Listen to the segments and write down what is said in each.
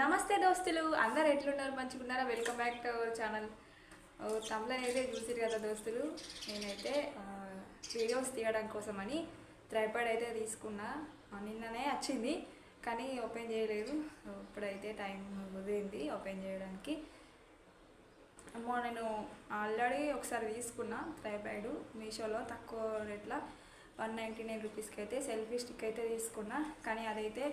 నమస్తే దోస్తులు అందరు ఎట్లున్నారు? మంచిగున్నారా? Welcome back to our channel తమిళ అయితే చూసిరు కదా దోస్తులు. నేనైతే వీడియోస్ తీయడం కోసమని ట్రైపాడ్ అయితే తీసుకున్నా. నిన్ననే వచ్చింది కానీ ఓపెన్ చేయలేదు. ఇప్పుడైతే టైం కుదిరింది ఓపెన్ చేయడానికి. అమ్మో నేను ఆల్రెడీ ఒకసారి తీసుకున్నా ట్రైపాడ్ మీషోలో తక్కువ రేట్లో వన్ నైంటీ నైన్ రూపీస్కి అయితే సెల్ఫీ స్టిక్ అయితే తీసుకున్నా. కానీ అదైతే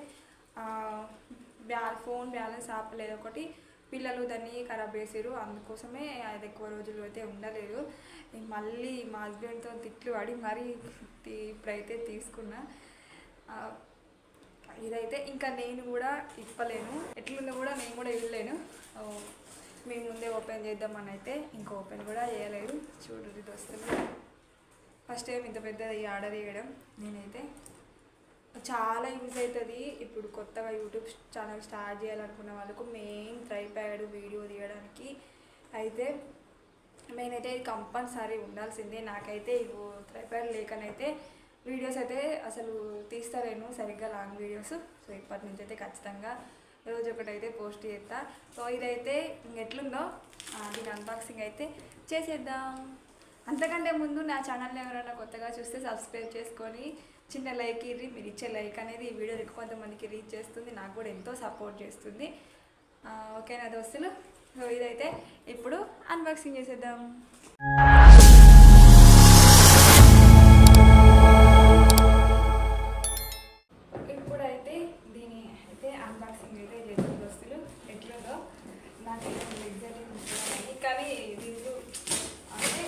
బ్యా ఫోన్ బ్యాలెన్స్ ఆపలేదు. ఒకటి పిల్లలు దాన్ని ఖరాబ్ చేసారు అందుకోసమే అది ఎక్కువ రోజులు అయితే ఉండలేదు. మళ్ళీ మా హస్బెండ్తో తిట్లు పడి మరీ ఇప్పుడైతే తీసుకున్నా. ఇదైతే ఇంకా నేను కూడా ఇప్పలేను ఎట్లుందో కూడా నేను కూడా ఇవ్వలేను. మేము మీ ముందే ఓపెన్ చేద్దామని అయితే ఇంకా ఓపెన్ కూడా చేయలేదు. చూడు దోస్తులు ఫస్ట్ టైం ఇంత పెద్దది ఆర్డర్ చేయడం నేనైతే చాలా యూజ్ అవుతుంది ఇప్పుడు కొత్తగా యూట్యూబ్ ఛానల్ స్టార్ట్ చేయాలనుకున్న వాళ్ళకు మెయిన్ ట్రైప్యాడ్ వీడియో తీయడానికి అయితే మెయిన్ అయితే ఇది కంపల్సరీ ఉండాల్సిందే. నాకైతే ఇవి ట్రైప్యాడ్ లేకనైతే వీడియోస్ అయితే అసలు తీస్తలేను. సరిగ్గా లాంగ్ వీడియోస్. సో ఇప్పటి నుంచి అయితే ఖచ్చితంగా రోజు ఒకటైతే పోస్ట్ చేస్తా. సో ఇదైతే ఎట్లుందో దీని అన్బాక్సింగ్ అయితే చేసేద్దాం. అంతకంటే ముందు నా ఛానల్ని ఎవరైనా కొత్తగా చూస్తే సబ్స్క్రైబ్ చేసుకొని చిన్న లైక్ ఇర్రి మీరు ఇచ్చే లైక్ అనేది ఈ వీడియో కొంతమందికి రీచ్ చేస్తుంది నాకు కూడా ఎంతో సపోర్ట్ చేస్తుంది. ఓకేనా దోస్తులు? సో ఇదైతే ఇప్పుడు అన్బాక్సింగ్ చేసేద్దాం. ఇప్పుడైతే దీని అయితే అన్బాక్సింగ్ అయితే చేసిన దోస్తులు. ఎట్లుందో నాకు ఎగ్జాక్ట్లీ కానీ దీంట్లో అంటే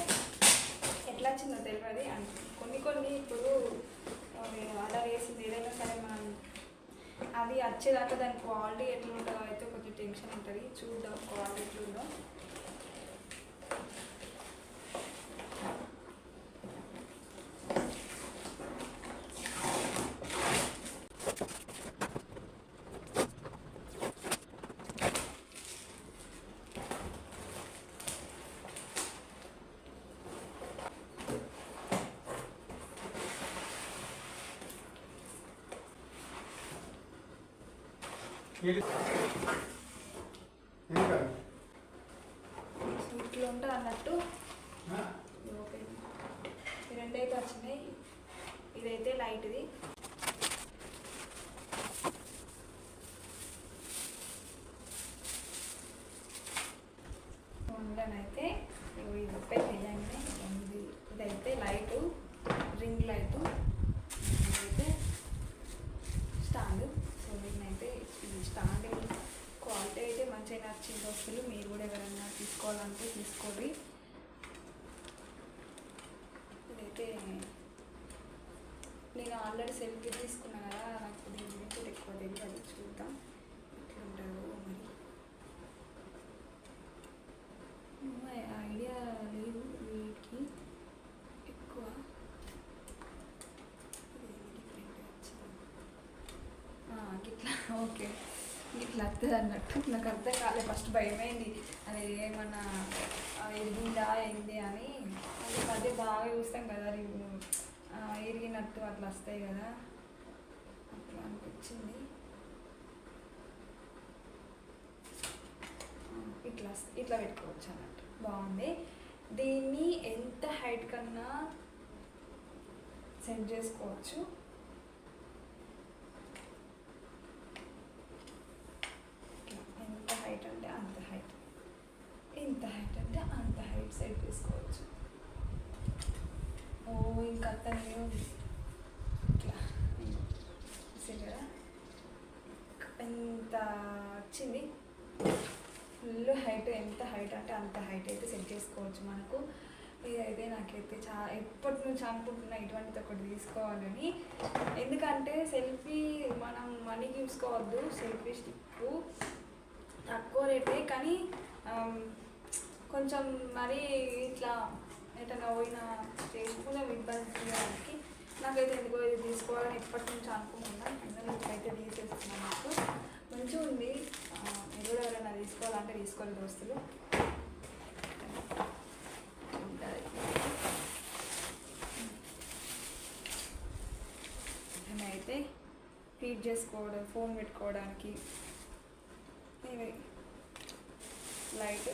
ఎట్లా వచ్చిందో తెలియదు. కొన్ని కొన్ని ఇప్పుడు ఆర్డర్ చేసింది ఏదైనా సరే మనం అది వచ్చేదాకా దాని క్వాలిటీ ఎట్లుంటుందో అయితే కొంచెం టెన్షన్ ఉంటుంది. చూద్దాం క్వాలిటీ ఎట్లుందో. ఇట్లా ఉంటుంది అన్నట్టు ఈ రెండైతే వచ్చినాయి. ఇదైతే లైట్ది ఉండనైతే ఇగో ఇది ఓపెన్ చేయగానే ఇది ఇదైతే లైటు రింగ్ లైటు ఇదైతే స్టాండ్ సో దీన్నైతే ఈ క్వాలిటీ అయితే మంచిగా నచ్చింది వస్తువులు మీరు కూడా ఎవరైనా తీసుకోవాలంటే తీసుకోండి. ఇదైతే నేను ఆల్రెడీ సెల్ఫీ తీసుకున్నా కదా నాకు దీని గురించి ఎక్కువ తెలియదు చూద్దాం. గిట్లా వస్తుంది అన్నట్టు. నాకు అర్థం కాలే. ఫస్ట్ భయమైంది. అది ఏమన్నా ఆ, ఎరిగిందా ఏంది అని. అది మధ్య బాగా చూస్తాం కదా ఎరిగినట్టు అట్లా వస్తాయి కదా. అట్లా అనిపించింది. ఇట్లా ఇట్లా పెట్టుకోవచ్చు అన్నట్టు. బాగుంది. దీన్ని ఎంత హైట్ కన్నా సెట్ చేసుకోవచ్చు ఎంత హైట్ అంటే అంత హైట్. ఎంత హైట్ అంటే అంత హైట్ సెట్ చేసుకోవచ్చు. ఓ ఇంకా అతను ఉంది ఇట్లా. కదా ఎంత వచ్చింది? ఫుల్ హైట్ ఎంత హైట్ అంటే అంత హైట్ అయితే సెట్ చేసుకోవచ్చు మనకు. ఇదైతే నాకైతే చా ఎప్పటి నుంచి అనుకుంటున్నా ఇటువంటిది ఒకటి తీసుకోవాలని. ఎందుకంటే సెల్ఫీ మనం మనీ చూసుకోవద్దు సెల్ఫీ స్టిక్ తక్కువ రేటే కానీ కొంచెం మరీ ఇట్లా ఎటన్నా పోయినా చేసుకునే ఇబ్బంది చేయడానికి నాకైతే ఎందుకో ఇది తీసుకోవాలని ఎప్పటి నుంచి అనుకుంటున్నాను. అందులో ఇప్పుడైతే తీసేస్తున్నాను నాకు. మంచిగా ఉంది. ఆ, మీరు కూడా ఎవరైనా తీసుకోవాలంటే తీసుకోవాలి దోస్తులు. అయితే ఫీడ్ చేసుకోవడం ఫోన్ పెట్టుకోవడానికి ఇవి లైట్.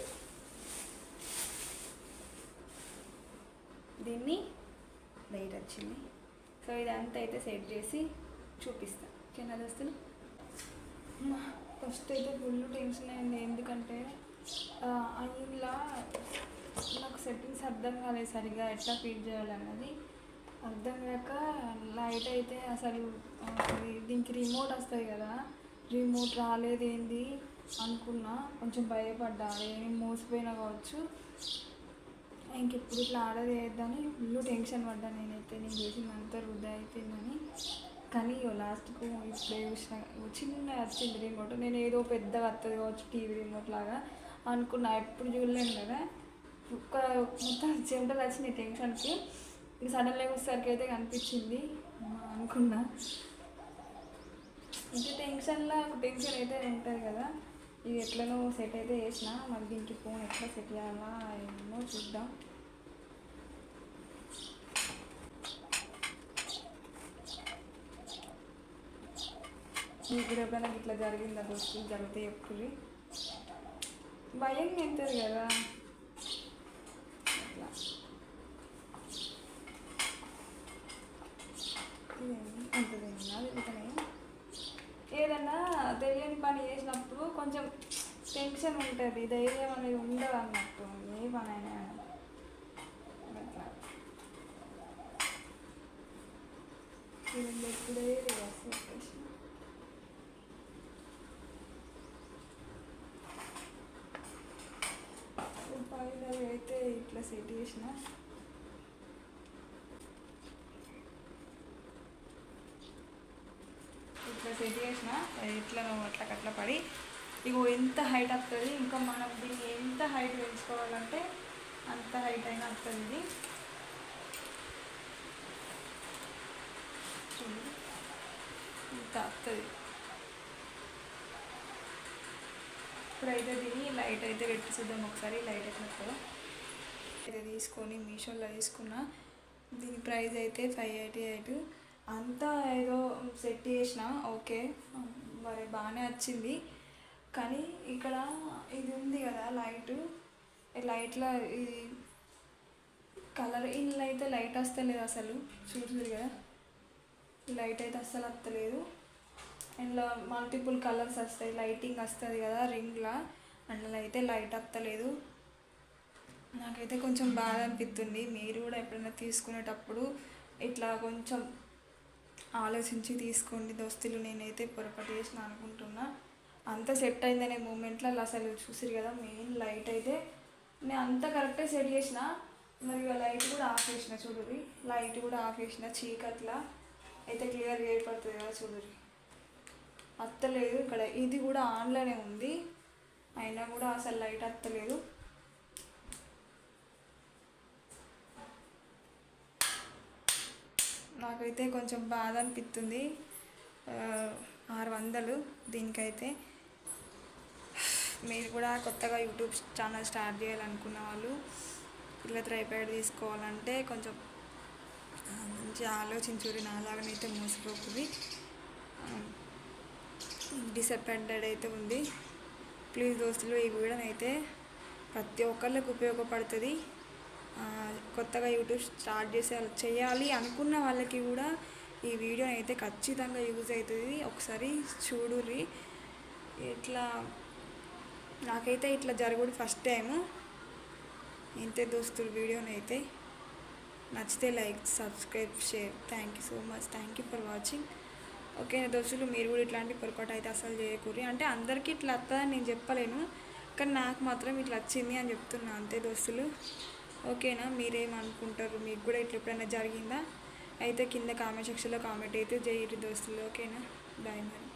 దీన్ని లైట్ వచ్చింది. సో ఇదంతా అయితే సెట్ చేసి చూపిస్తాను ఓకేనా దోస్తులు? ఫస్ట్ అయితే ఫుల్ టెన్షన్ అయింది. ఎందుకంటే అందులో నాకు సెట్టింగ్స్ అర్థం కాలేదు సరిగా ఎట్లా ఫీడ్ చేయాలన్నది. అర్థం కాక లైట్ అయితే అసలు దీనికి రిమోట్ వస్తుంది కదా. రిమోట్ రాలేదు ఏంది అనుకున్నా. కొంచెం భయపడ్డా. ఏమి మోసపోయినా కావచ్చు. ఇంకెప్పుడు ఇట్లా ఆర్డర్ చేయొద్దని ఫుల్ టెన్షన్ పడ్డా నేనైతే. నేను చేసిందంతా వృధా అయిపోయిందని. కానీ లాస్ట్కు ఇప్పుడే చూసిన. చిన్న వచ్చింది రిమోట్ నేను ఏదో పెద్దగా వస్తుంది కావచ్చు టీవీ రిమోట్ లాగా అనుకున్నా. ఎప్పుడు చూడలేను కదా. ఒక్క మొత్తం చెమటలు వచ్చినాయి టెన్షన్కి. ఇక సడన్గా వచ్చేసరికి అయితే కనిపించింది. అనుకున్నా. ఇంకా టెన్షన్లో ఒక టెన్షన్ అయితే ఉంటుంది కదా. ఇది ఎట్లనో సెట్ అయితే వేసిన మరి దీనికి ఫోన్ ఎట్లా సెట్ చేయాలా ఏమో చూద్దాం. మీకు కూడా ఎప్పుడైనా ఇట్లా జరిగిందా దోస్తు? జరిగితే ఎప్పుడు భయం ఉంటుంది కదా. అట్లా పని చేసినప్పుడు కొంచెం టెన్షన్ ఉంటుంది ధైర్యం అనేది ఉండదు అన్నట్టు ఏ పని అయినా ఎప్పుడే రివర్స్ అయితే ఇట్లా సెట్ చేసిన ఇట్లా సెట్ చేసిన ఎట్లా అట్లా అట్లా పడి ఇగో ఎంత హైట్ వస్తుంది ఇంకా మనం దీన్ని ఎంత హైట్ పెంచుకోవాలంటే అంత హైట్ అయినా వస్తుంది ఇది. చూడు ఇంత వస్తుంది ఇప్పుడైతే దీన్ని లైట్ అయితే పెట్టి చూద్దాం ఒకసారి లైట్ ఎట్లా వస్తుందో ఇది తీసుకొని మీషోలో తీసుకున్న దీని ప్రైస్ అయితే ఫైవ్ ఎయిటీ ఎయిట్ అంతా ఏదో సెట్ చేసిన ఓకే. మరి బాగానే వచ్చింది. కానీ ఇక్కడ ఇది ఉంది కదా లైట్. లైట్లో ఇది కలర్ ఇందులో అయితే లైట్ వస్తలేదు అసలు. చూడలేదు కదా. లైట్ అయితే అస్సలు వస్తలేదు. ఇందులో మల్టిపుల్ కలర్స్ వస్తాయి. లైటింగ్ వస్తుంది కదా రింగ్లా. అందులో అయితే లైట్ వస్తలేదు. నాకైతే కొంచెం బాధ అనిపిస్తుంది మీరు కూడా ఎప్పుడైనా తీసుకునేటప్పుడు ఇట్లా కొంచెం ఆలోచించి తీసుకోండి దోస్తులు నేనైతే పొరపాటు చేసిన అనుకుంటున్నా. అంత సెట్ అయిందనే మూమెంట్లో అసలు చూసిరు కదా మెయిన్ లైట్ అయితే. నేను అంత కరెక్టే సెట్ చేసిన మరి లైట్ కూడా ఆఫ్ చేసిన చూడురి లైట్ కూడా ఆఫ్ చేసిన చీకట్లా. అయితే క్లియర్గా ఏర్పడుతుంది కదా చూడురి అత్తలేదు ఇక్కడ. ఇది కూడా ఆన్లోనే ఉంది. అయినా కూడా అసలు లైట్ అత్తలేదు. నాకైతే కొంచెం బాధ అనిపిస్తుంది ఆరు వందలు దీనికైతే. మీరు కూడా కొత్తగా యూట్యూబ్ ఛానల్ స్టార్ట్ చేయాలనుకున్న వాళ్ళు ఇలా త్రైపాడ్ తీసుకోవాలంటే కొంచెం మంచి ఆలోచించురి నాలాగనైతే మోసపోతుంది డిసప్పాయింటెడ్ అయితే ఉంది. ప్లీజ్ దోస్తులు ఈ వీడియోనైతే ప్రతి ఒక్కళ్ళకి ఉపయోగపడుతుంది. కొత్తగా యూట్యూబ్ స్టార్ట్ చేసే చేయాలి అనుకున్న వాళ్ళకి కూడా ఈ వీడియో అయితే ఖచ్చితంగా యూజ్ అవుతుంది. ఒకసారి చూడుర్రి. ఇట్లా నాకైతే ఇట్లా జరగడు ఫస్ట్ టైము ఇంతే దోస్తులు వీడియోనైతే నచ్చితే like subscribe share. Thank you so much thank you for watching okay దోస్తులు మీరు కూడా ఇట్లాంటి పొరపాటు అయితే అసలు చేయకూరి అంటే అందరికీ ఇట్లా వస్తుందని నేను చెప్పలేను. కానీ నాకు మాత్రం ఇట్లా వచ్చింది అని చెప్తున్నా. అంతే దోస్తులు. ఓకేనా? మీరేమనుకుంటారు? మీకు కూడా ఇట్లా ఎప్పుడైనా జరిగిందా? అయితే కింద కామెంట్ సెక్షన్లో కామెంట్ అయితే చేయరు దోస్తులు ఓకేనా? బాయ్ మరి.